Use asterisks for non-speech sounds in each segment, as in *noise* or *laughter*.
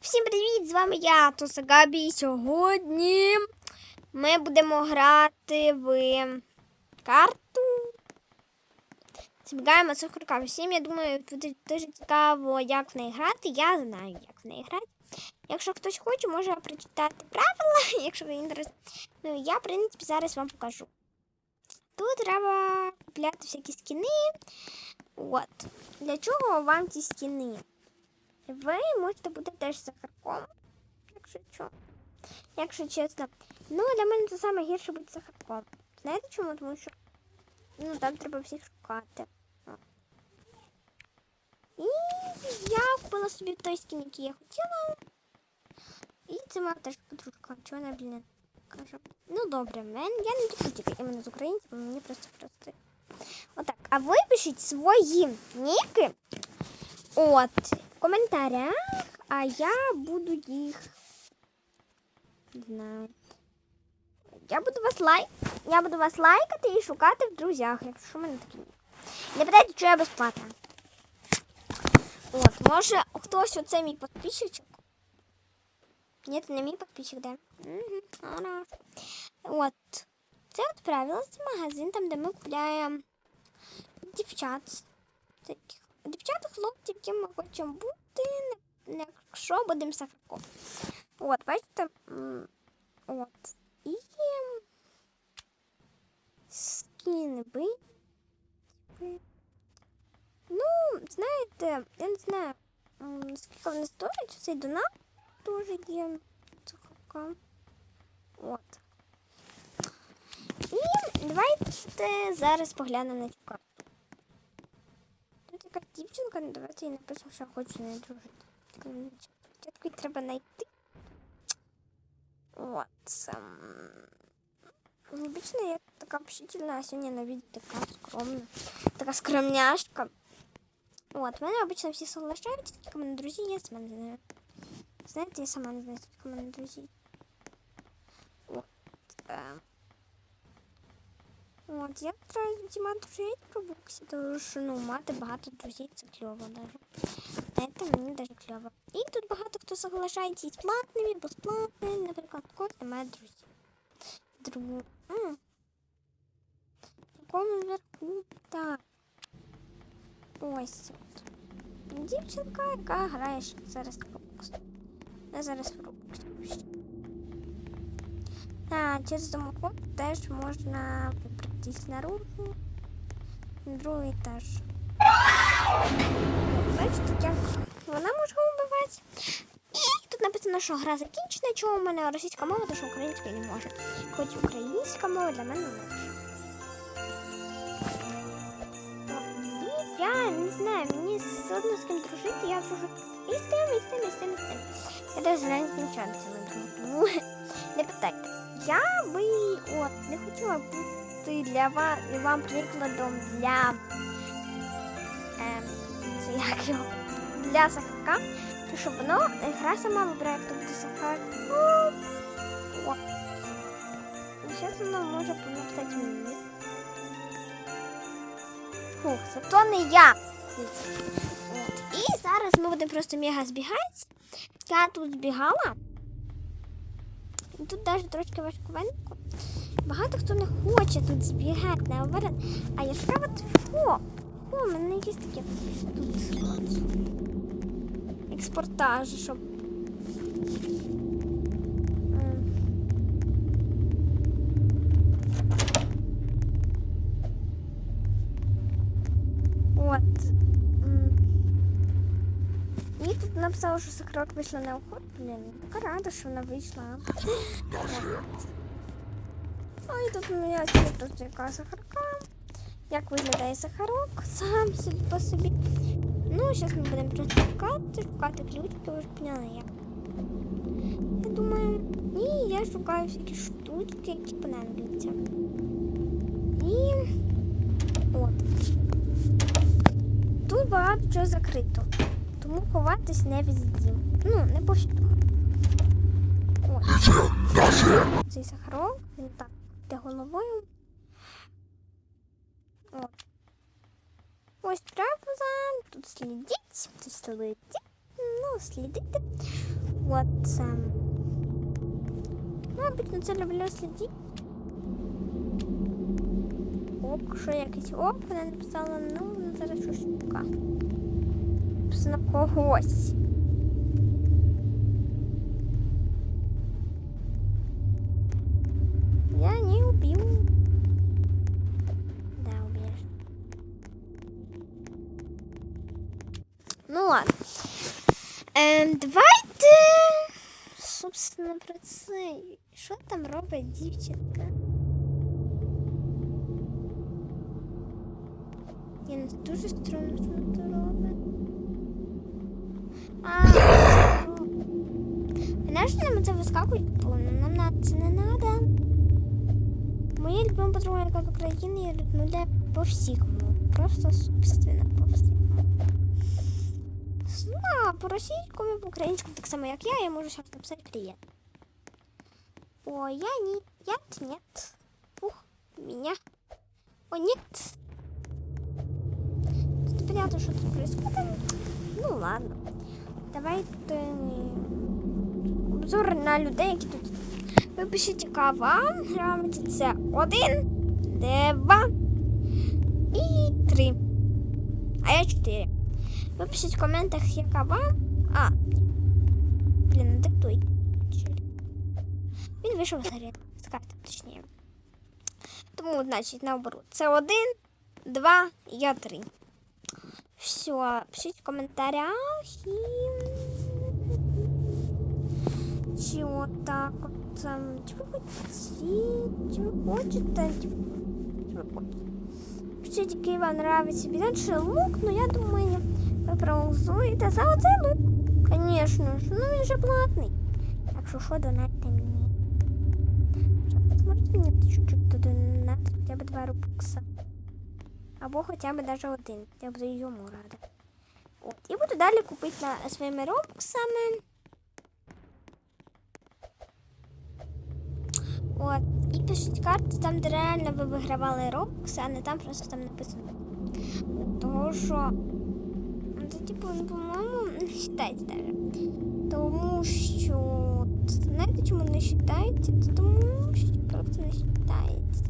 Всім привіт! З вами я, Тоса Габі. І сьогодні ми будемо грати в карту. Збігаємо цифруками. Всім, я думаю, буде дуже цікаво, як в неї грати. Я знаю, як в неї грати. Якщо хтось хоче, може прочитати правила, *laughs* якщо ви інтерес. Ну, я, в принципі, зараз вам покажу. Тут треба купляти всякі скіни. От. Для чого вам ці скіни? Ви можете бути теж сахарком, якщо що. Якщо чесно. Ну, для мене це саме гірше бути сахарком. Знаєте чому? Тому що ну, там треба всіх шукати. І я купила собі той скін, який я хотіла. І це моя теж подружка. Чого вона, блін, каже? Ну добре, мен, я не люблю тільки іменно з українців, мені просто просто. Отак. А ви пишіть свої ніки. От, в коментарях, а я буду їх. Не знаю. Я буду вас лайк. Я буду вас лайкати і шукати в друзях, якщо в мене такі. Не питайте, що я безплатна. От, може, хтось оце мій підписчик. Ні, це не мій підписчик, де? Угу. От. Це от правило, це магазин, там, де ми купляємо дівчат. Таких дівчата, хлопці, яким ми хочемо бути, якщо будемо сахарком. От, бачите? От. І скіни би. Ну, знаєте, я не знаю, скільки вони стоять, цей донат теж є сахарка. От. І давайте зараз поглянемо на цю карту. Тут якась дівчинка, ну давайте я напишу, що хочу з нею дружити. Так, ну, Спочатку її треба знайти. От. ем, Обычно я така общительна, а сьогодні на відео така скромна. Така скромняшка. От, мене обычно всі соглашаються, скільки в мене друзі є, сама не знаю. Знаєте, я сама не знаю, скільки в мене друзів. От. Я стараюсь всіма дружити в Робоксі, тому що ну, мати багато друзів це кльово даже. Це мені даже кльово. І тут багато хто соглашається із платними, безплатними, наприклад, кот немає друзів. Другу. Якому верху? Так. Ось от. Дівчинка, яка грає ще зараз Roblox. Я зараз в Roblox. А, через домоход теж можна вибратись наружу. На другий етаж. Бачите, як вона може вбивати. І тут написано, що гра закінчена, чому в мене російська мова, тому що українська не може. Хоч українська мова для мене може. Я не знаю, мені складно з ким дружити, я дружу і з тим, і з тим, і з тим, і з тим. Я навіть навіть нічого не питайте. Я би от не хотіла бути для вас вам прикладом для це як його для сахарка, щоб воно е, гра сама вибирає, хто буде сахар. І зараз воно може написати мені. Фух, зато не я. От. І зараз ми будемо просто мега збігати. Я тут збігала. Тут навіть трошки важкувенько. Багато хто не хоче тут збігати на наоборот. А я от о, о, в мене є таке тут от, експортаж, щоб. От. м. І тут написала, що Сокрот вийшла на охоту. Блін, така рада, що вона вийшла. Ой, тут у мене просто яка сахарка. Як виглядає сахарок сам собі по собі. Ну, зараз ми будемо просто шукати, шукати ключики, ви ж поняли як. Я думаю, і я шукаю всякі штучки, які понадобляться. І от. Тут багато чого закрито. Тому ховатись не везде. Ну, не повсюду. Цей сахарок, він так йде головою. От. Ось правила, тут слідіть, тут слідіть. ну, слідити. От. ем, Ну, обично це люблю слідити. Ок, що якийсь ок, вона написала, ну, зараз що шука. Написано когось. убил. Да, убьешь. Ну ладно. Ем, давайте, собственно, про це. Що там робить дівчинка? Ні, ну це дуже стрьомно, що вона це робить. А, це робить. Знаєш, нам це вискакують, бо нам на це не надо. Моя любима подруга, яка в Україні, я рекомендую по всікому. Просто собственно по всікому. Ну, по російському, по українському, так само, як я, я можу зараз написати привіт. О, я не... Нет, нет. Ух, меня. О, нет. Тут понятно, что тут происходит. Ну, ладно. Давайте... Обзор на людей, які тут. Ви пишіть, яка вам грамоті. Це один, два і три. А я чотири. Ви пишіть в коментах, яка вам. А. Блін, не диктуй. Він вийшов з гри. З карти, точніше. Тому, значить, наоборот. Це один, два, я три. Все, пишіть в коментарях і. Чи отак от там. Чи ви хочете? Чи ви хочете? Чи ви хочете? Пишіть, який вам нравиться більше лук, ну я думаю, ви проголосуєте за оцей лук. Звісно ж, ну він же платний. Так що що донатьте мені. Можете мені чуть-чуть донатити хоча б два рубукса. Або хоча б навіть один. Я буду йому рада. От. І буду далі купити на своїми робоксами. От. І пишіть карти там, де реально ви вигравали робокси, а не там просто там написано. Того що. ну, Це типу, ну, по-моєму, не вважається навіть. Тому що. Знаєте, чому не вважається? Тому що просто не вважається.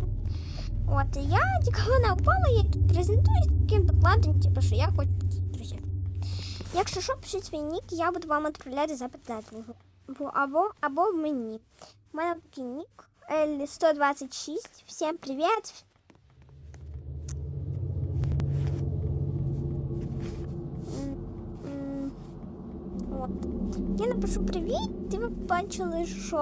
От, і я тільки вона впала, я тут презентую з таким докладом, типу, що я хочу такі друзі. Якщо що, пишіть свій нік, я буду вам відправляти запит на. Бо або, або мені. У мене такий нік. L126. Всім привіт. М, м, От. Я напишу привіт, і ви бачили, що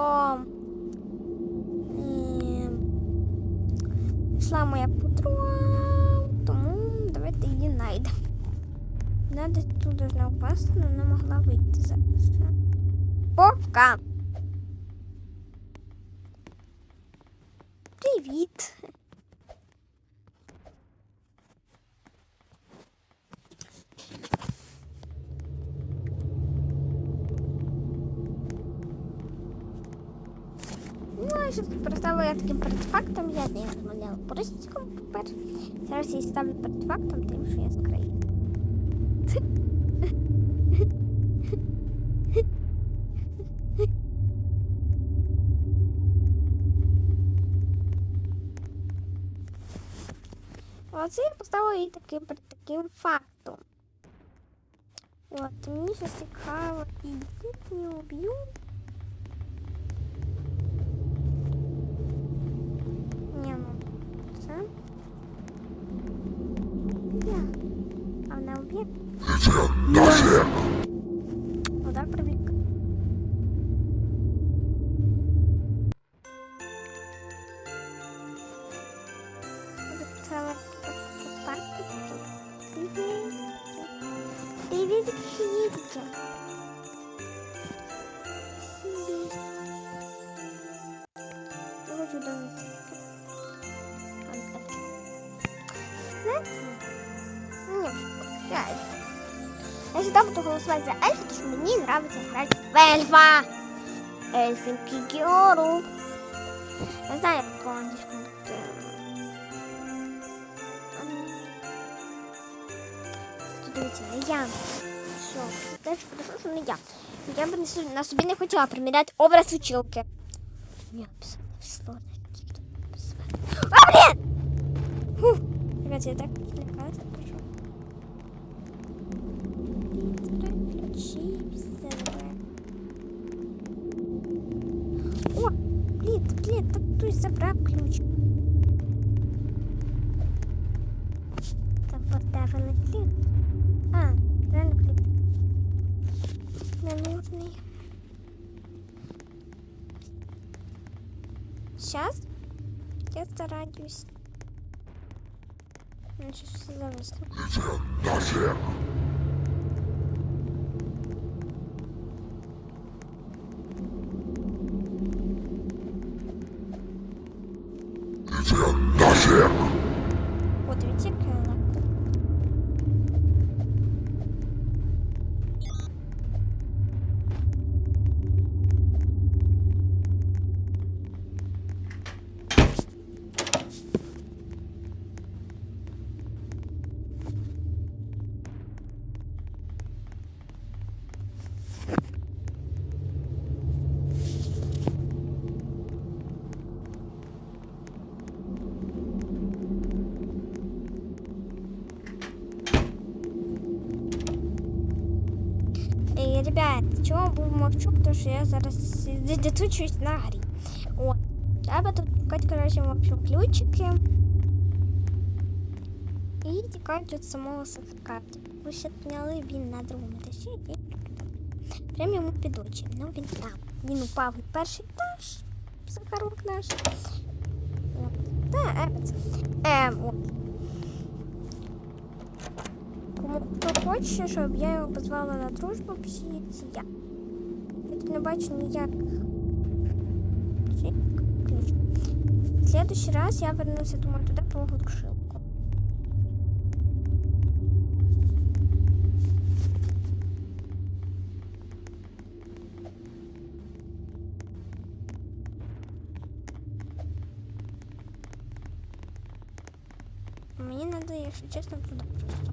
йшла моя подруга, тому давайте її знайдемо. Десь тут должна впасти, але не могла вийти зараз. Попка! Привіт! Ну, а зараз переставила я таким передфактом, я не розмовляла по російському тепер. Зараз я ставлю передфактом, тим, що я з. Оце я поставила її таким перед таким фактом. От, мені зараз цікаво, і не уб'ю. Ні, ну, це. Я. А вона уб'є? Удар реально. Я всегда буду голосовать за эльфа, потому что мне нравится играть в эльфа. Эльфинки Геору. Я знаю, как он здесь будет. Тут дивіться, я. Все, це теж хорошо, що не я. Я б на собі- на собі не хотіла приміряти образ училки. Ні, писала слово. А, блін! Фух. Ребят, я так блін, блін, так хтось забрав ключ. Там поставили ключ. А, реально ключ. Ненужний. Сейчас я стараюсь. Ну, сейчас все зависло. Вот мовчу, тому що я зараз дитучусь на грі. От. Треба тут шукати, коротше, общем, ключики. І тікають від самого сертифікату. Ви ще зняли він на другому етажі і прямо йому під очі. Ну він там. Він упав на перший етаж. Сахарок наш. От. Та, е, от. Кому хто хоче, щоб я його позвала на дружбу, пишіть я. Я тут не бачу ніяких ключ. В следующий раз я вернуся, думаю, туди по глушилку. Мені надо, якщо чесно, туди просто.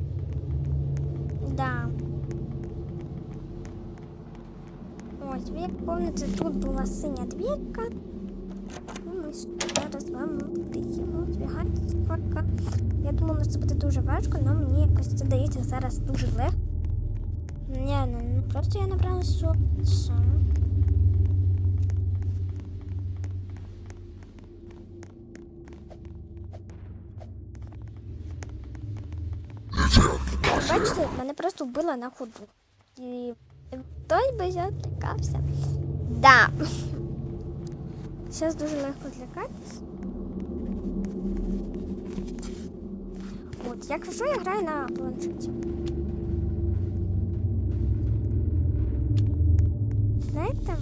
Да. Ви помните, тут була синя двірка. Ну, ми зараз з вами підемо збігати скорка. Я думала, що це буде дуже важко, але мені якось це дається зараз дуже легко. Ні, ну, ну просто я набрала що. Бачите, мене просто вбила на ходу. І хтось би я злякався. Да. Зараз дуже легко злякатись. От, якщо що, я граю на планшеті. Знаєте?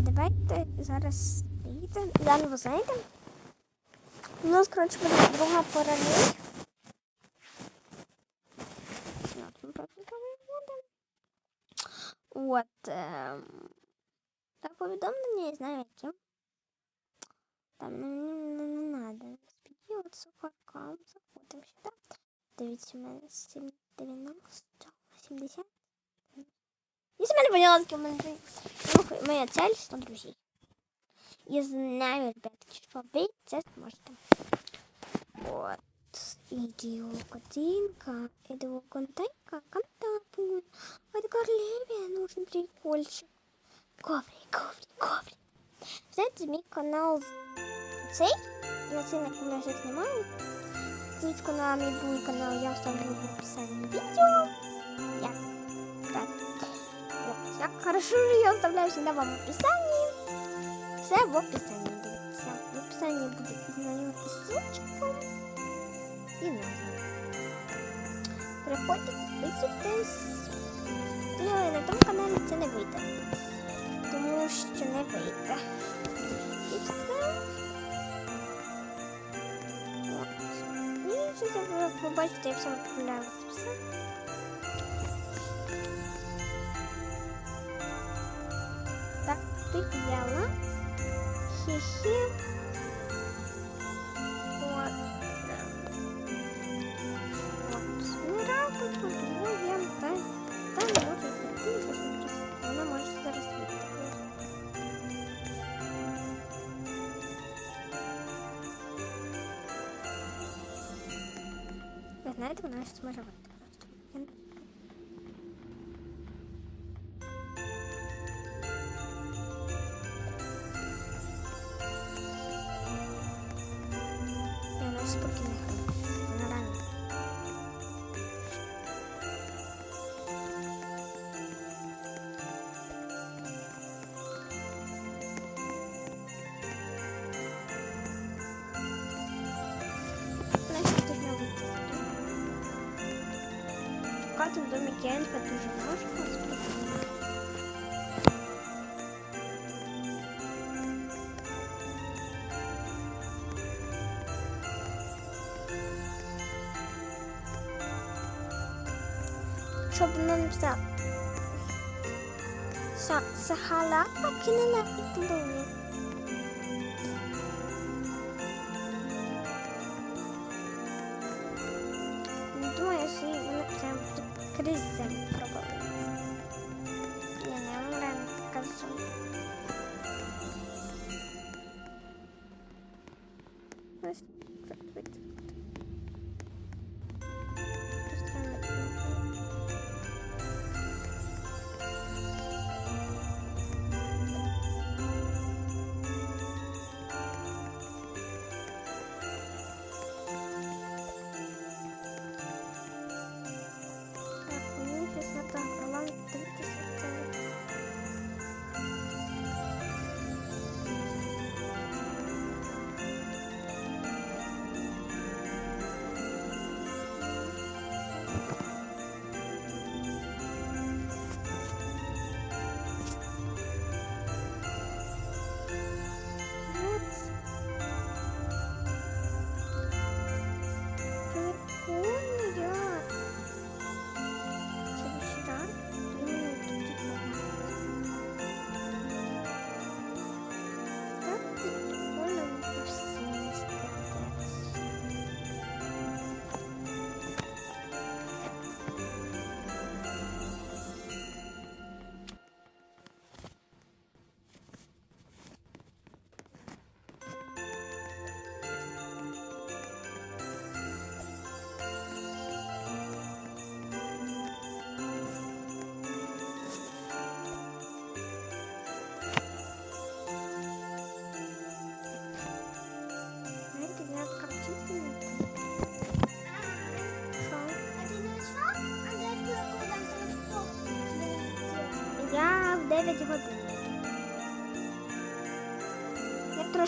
Давайте зараз їдемо. Заново зайдемо. У нас, коротше, буде друга паралель. От. Ем... Так, повідомлення, я знаю, яким. Там ну, мені не, не надо. Спіді от сухаркам. Заходимо сюди. Дивіться, у мене 7, 90, 70. Если мене поняла, з ким мене Ну, моя цель 100 друзей. Я знаю, ребятки, що ви це зможете. От. Идиокотинка, идиоконтейка, контакт. Это Горлевия нужен прикольчик. Коврик, коврик, коврик. Знаєте, мій канал цей, я цей на каналі знімаю. Ссылочку на мій другий канал я оставлю в описании видео. Я рад. Вот, я хорошо, я оставляю всегда вам в описании. Все в описанні дивіться. В описанні буде знайомі ссылочка і назва. Переходьте, підписуйтесь. Але на тому каналі це не вийде. Тому що не вийде. І все. От. І що ви побачите, я все відправляю. Знаєте, вона щось може Шукати в домі Ельфа дуже важко. спокійно. Щоб вона написала Са- Сахала кинула і було.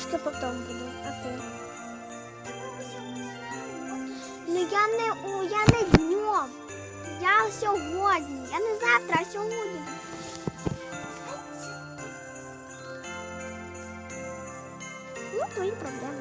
Трошки потом буду, а ти? Ну я не у я не днем. Я сьогодні. Я не завтра, а сьогодні. Ну, твої проблеми.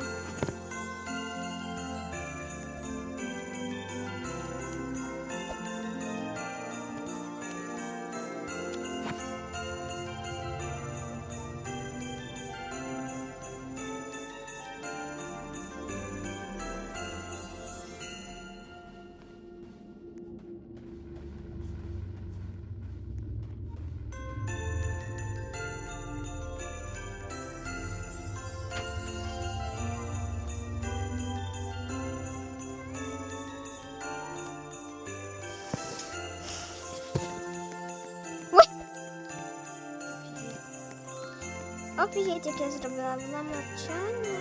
Як я зробила на мовчання.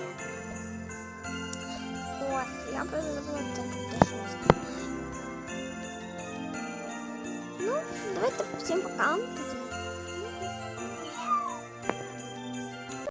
От, я просто забула так те, що я сказала. Ну, давайте всім пока.